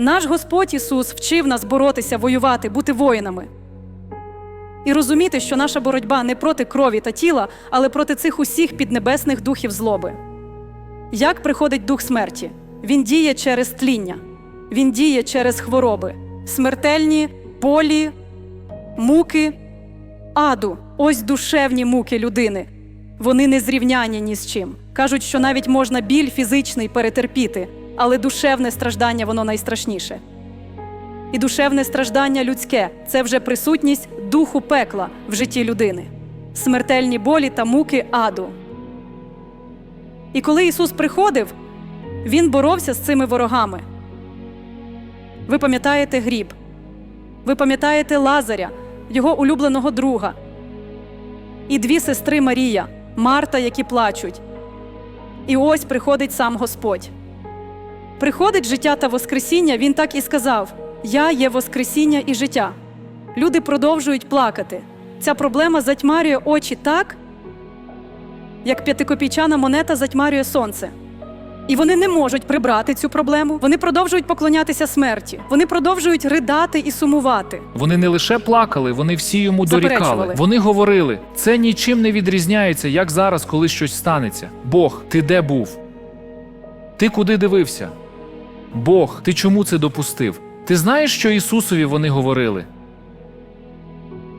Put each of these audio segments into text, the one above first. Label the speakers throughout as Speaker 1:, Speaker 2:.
Speaker 1: Наш Господь Ісус вчив нас боротися, воювати, бути воїнами. І розуміти, що наша боротьба не проти крові та тіла, але проти цих усіх піднебесних духів злоби. Як приходить дух смерті? Він діє через тління, він діє через хвороби, смертельні, болі, муки, аду. Ось душевні муки людини. Вони не зрівняні ні з чим. Кажуть, що навіть можна біль фізичний перетерпіти, але душевне страждання воно найстрашніше. І душевне страждання людське це вже присутність духу пекла в житті людини, смертельні болі та муки аду. І коли Ісус приходив, Він боровся з цими ворогами. Ви пам'ятаєте гріб, ви пам'ятаєте Лазаря, його улюбленого друга, і дві сестри Марія, Марта, які плачуть. І ось приходить сам Господь. Приходить життя та Воскресіння, він так і сказав: Я є Воскресіння і життя. Люди продовжують плакати. Ця проблема затьмарює очі так, як п'ятикопійчана монета затьмарює сонце. І вони не можуть прибрати цю проблему. Вони продовжують поклонятися смерті. Вони продовжують ридати і сумувати.
Speaker 2: Вони не лише плакали, вони всі йому дорікали. Вони говорили: це нічим не відрізняється, як зараз, коли щось станеться. Бог, ти де був? Ти куди дивився? Бог, ти чому це допустив? Ти знаєш, що Ісусові вони говорили?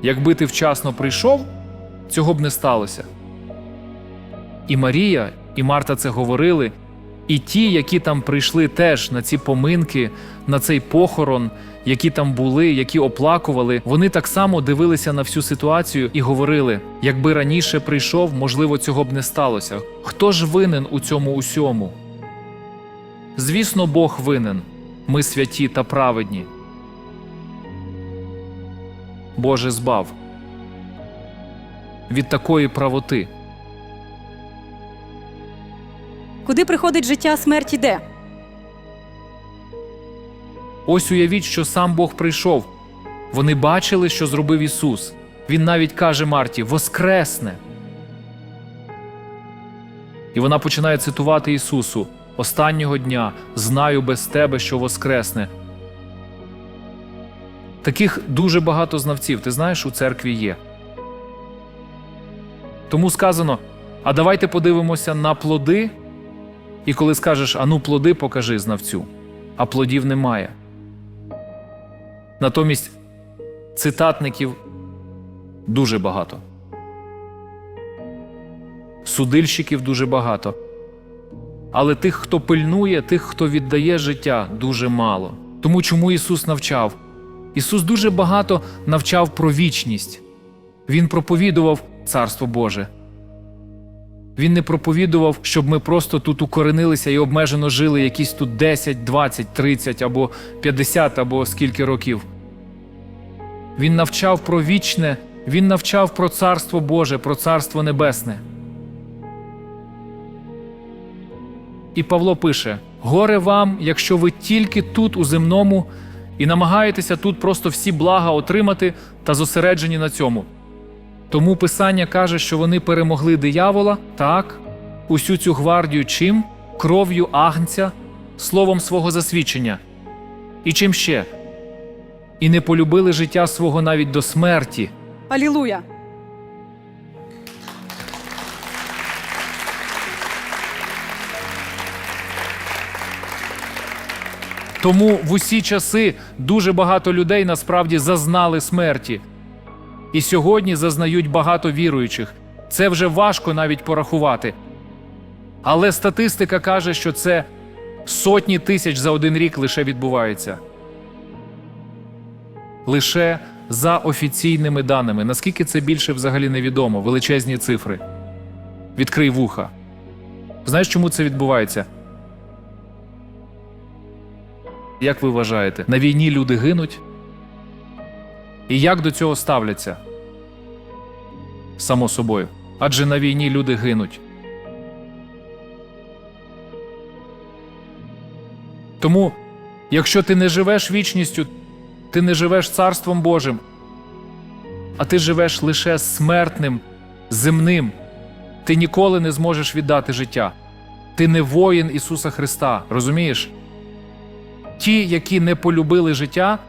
Speaker 2: Якби ти вчасно прийшов, цього б не сталося. І Марія, і Марта це говорили, і ті, які там прийшли теж на ці поминки, на цей похорон, які там були, які оплакували, вони так само дивилися на всю ситуацію і говорили: якби раніше прийшов, можливо, цього б не сталося. Хто ж винен у цьому усьому? Звісно, Бог винен. Ми святі та праведні. Боже збав від такої правоти.
Speaker 1: Куди приходить життя, смерть іде.
Speaker 2: Ось уявіть, що сам Бог прийшов. Вони бачили, що зробив Ісус. Він навіть каже Марті: Воскресне. І вона починає цитувати Ісусу: Останнього дня знаю без тебе, що воскресне. Таких дуже багато знавців, ти знаєш, у церкві є. Тому сказано: а давайте подивимося на плоди. І коли скажеш, ану, плоди покажи знавцю, а плодів немає. Натомість цитатників дуже багато. Судильщиків дуже багато. Але тих, хто пильнує, тих, хто віддає життя, дуже мало. Тому чому Ісус навчав? Ісус дуже багато навчав про вічність. Він проповідував Царство Боже. Він не проповідував, щоб ми просто тут укоренилися і обмежено жили якісь тут 10, 20, 30 або 50 або скільки років. Він навчав про вічне, він навчав про Царство Боже, про Царство Небесне. І Павло пише: Горе вам, якщо ви тільки тут, у земному, і намагаєтеся тут просто всі блага отримати та зосереджені на цьому. Тому Писання каже, що вони перемогли диявола, так, усю цю гвардію чим? Кров'ю агнця, словом свого засвідчення. І чим ще? І не полюбили життя свого навіть до смерті.
Speaker 1: Алілуя!
Speaker 2: Тому в усі часи дуже багато людей насправді зазнали смерті. І сьогодні зазнають багато віруючих. Це вже важко навіть порахувати. Але статистика каже, що це сотні тисяч за один рік лише відбувається. Лише за офіційними даними. Наскільки це більше взагалі невідомо, величезні цифри. Відкрий вуха. Знаєш, чому це відбувається? Як ви вважаєте, на війні люди гинуть? І як до цього ставляться? Само собою. Адже на війні люди гинуть. Тому, якщо ти не живеш вічністю, ти не живеш Царством Божим, а ти живеш лише смертним, земним, ти ніколи не зможеш віддати життя. Ти не воїн Ісуса Христа, розумієш? Ті, які не полюбили життя,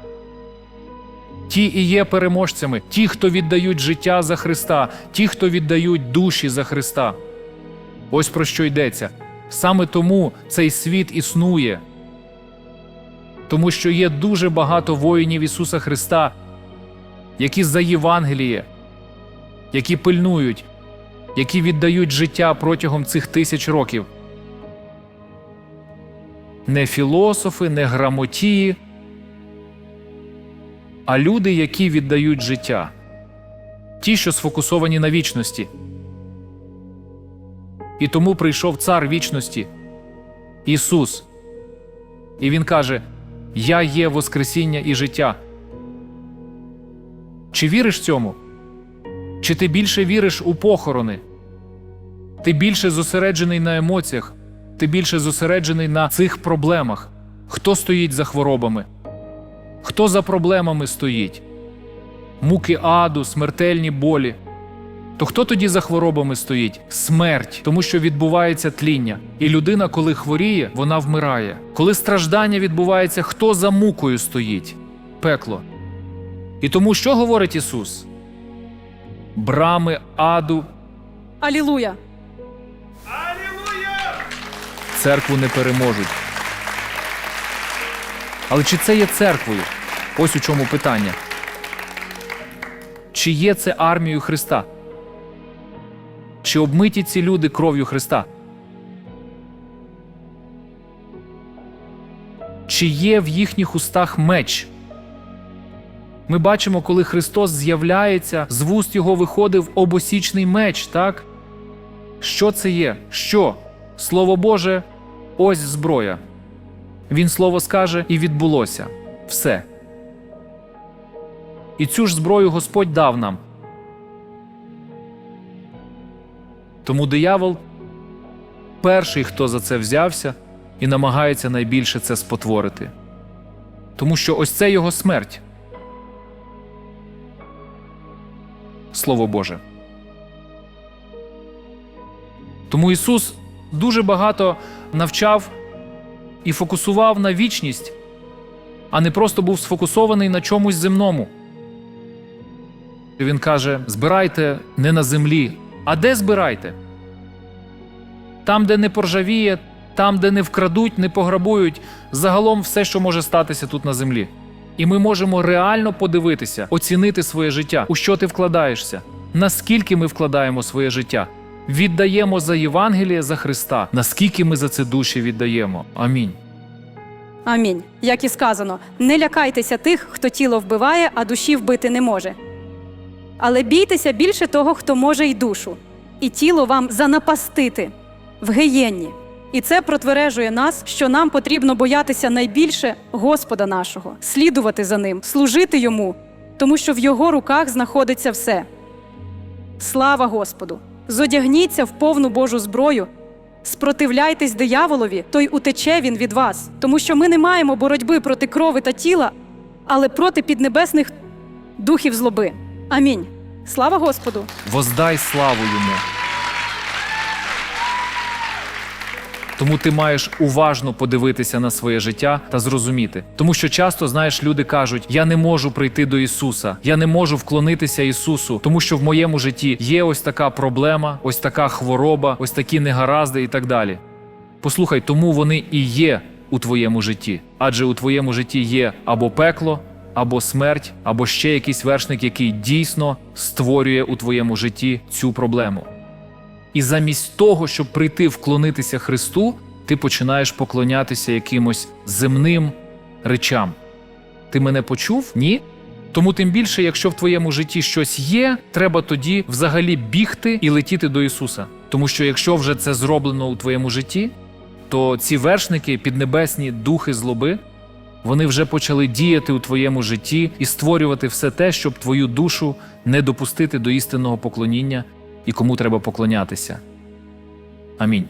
Speaker 2: ті і є переможцями, ті, хто віддають життя за Христа, ті, хто віддають душі за Христа. Ось про що йдеться. Саме тому цей світ існує, тому що є дуже багато воїнів Ісуса Христа, які за Євангеліє, які пильнують, які віддають життя протягом цих тисяч років. Не філософи, не грамотії, а люди, які віддають життя, ті, що сфокусовані на вічності. І тому прийшов цар вічності Ісус. І Він каже: Я є Воскресіння і життя. Чи віриш цьому? Чи ти більше віриш у похорони? Ти більше зосереджений на емоціях, ти більше зосереджений на цих проблемах. Хто стоїть за хворобами? Хто за проблемами стоїть? Муки аду, смертельні болі. То хто тоді за хворобами стоїть? Смерть, тому що відбувається тління. І людина, коли хворіє, вона вмирає. Коли страждання відбувається, хто за мукою стоїть? Пекло. І тому що говорить Ісус? Брами аду
Speaker 1: Алілуя!
Speaker 2: Церкву не переможуть. Але чи це є церквою? Ось у чому питання. Чи є це армією Христа? Чи обмиті ці люди кров'ю Христа? Чи є в їхніх устах меч? Ми бачимо, коли Христос з'являється, з вуст його виходив обосічний меч, так? Що це є? Що? Слово Боже, ось зброя. Він слово скаже, і відбулося. Все. І цю ж зброю Господь дав нам. Тому диявол перший, хто за це взявся, і намагається найбільше це спотворити. Тому що ось це його смерть. Слово Боже. Тому Ісус дуже багато навчав і фокусував на вічність, а не просто був сфокусований на чомусь земному. Він каже: збирайте не на землі, а де збирайте? Там, де не поржавіє, там, де не вкрадуть, не пограбують, загалом все, що може статися тут на землі. І ми можемо реально подивитися, оцінити своє життя, у що ти вкладаєшся, наскільки ми вкладаємо своє життя. Віддаємо за Євангеліє за Христа, наскільки ми за це душі віддаємо. Амінь.
Speaker 1: Амінь. Як і сказано, не лякайтеся тих, хто тіло вбиває, а душі вбити не може. Але бійтеся більше того, хто може й душу, і тіло вам занапастити в геєнні. І це протвережує нас, що нам потрібно боятися найбільше Господа нашого, слідувати за ним, служити йому, тому що в його руках знаходиться все. Слава Господу! Зодягніться в повну Божу зброю, спротивляйтесь дияволові, то й утече він від вас, тому що ми не маємо боротьби проти крови та тіла, але проти піднебесних духів злоби. Амінь. Слава Господу!
Speaker 2: Воздай славу йому. Тому ти маєш уважно подивитися на своє життя та зрозуміти. Тому що часто, знаєш, люди кажуть: я не можу прийти до Ісуса, я не можу вклонитися Ісусу, тому що в моєму житті є ось така проблема, ось така хвороба, ось такі негаразди і так далі. Послухай, тому вони і є у твоєму житті, адже у твоєму житті є або пекло, або смерть, або ще якийсь вершник, який дійсно створює у твоєму житті цю проблему. І замість того, щоб прийти вклонитися Христу, ти починаєш поклонятися якимось земним речам. Ти мене почув? Ні? Тому тим більше, якщо в твоєму житті щось є, треба тоді взагалі бігти і летіти до Ісуса. Тому що якщо вже це зроблено у твоєму житті, то ці вершники, піднебесні духи злоби, вони вже почали діяти у твоєму житті і створювати все те, щоб твою душу не допустити до істинного поклоніння і кому треба поклонятися. Амінь.